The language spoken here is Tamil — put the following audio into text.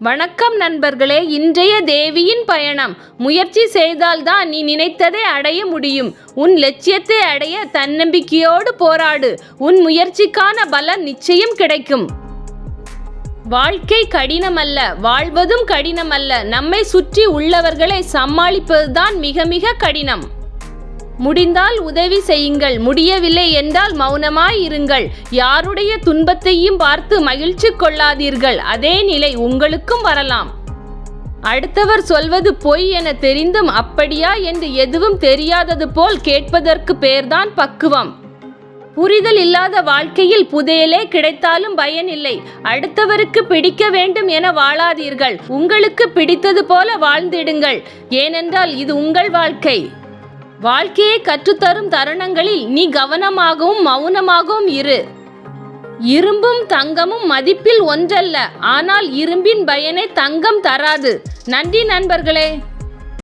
வணக்கம் நண்பர்களே இன்றைய தேவியின் பயணம். முயற்சி செய்தால்தான் நீ நினைத்ததை அடைய முடியும். உன் லட்சியத்தை அடைய தன்னம்பிக்கையோடு போராடு. உன் முயற்சிக்கான பலன் நிச்சயம் கிடைக்கும். வாழ்க்கை கடினமல்ல வாழ்வதும் கடினமல்ல. நம்மை சுற்றி உள்ளவர்களை சமாளிப்பதுதான் மிக மிக கடினம். முடிந்தால் உதவி செய்யுங்கள். முடியவில்லை என்றால் மௌனமாய் இருங்கள். யாருடைய துன்பத்தையும் பார்த்து மகிழ்ச்சி கொள்ளாதீர்கள். அதே நிலை உங்களுக்கும் வரலாம். அடுத்தவர் சொல்வது பொய் என தெரிந்தும் அப்படியா என்று எதுவும் தெரியாதது போல் கேட்பதற்கு பேர்தான் பக்குவம். புரிதல் இல்லாத வாழ்க்கையில் புதையலே கிடைத்தாலும் பயனில்லை அடுத்தவருக்கு பிடிக்க வேண்டும் என வாழாதீர்கள். உங்களுக்கு பிடித்தது போல வாழ்ந்திடுங்கள். ஏனென்றால் இது உங்கள் வாழ்க்கை. வாழ்க்கையை கற்றுத்தரும் தருணங்களில் நீ கவனமாகவும் மௌனமாகவும் இரு. இரும்பும் தங்கமும் மதிப்பில் ஒன்றல்ல. ஆனால் இரும்பின் பயனை தங்கம் தராது. நன்றி நண்பர்களே.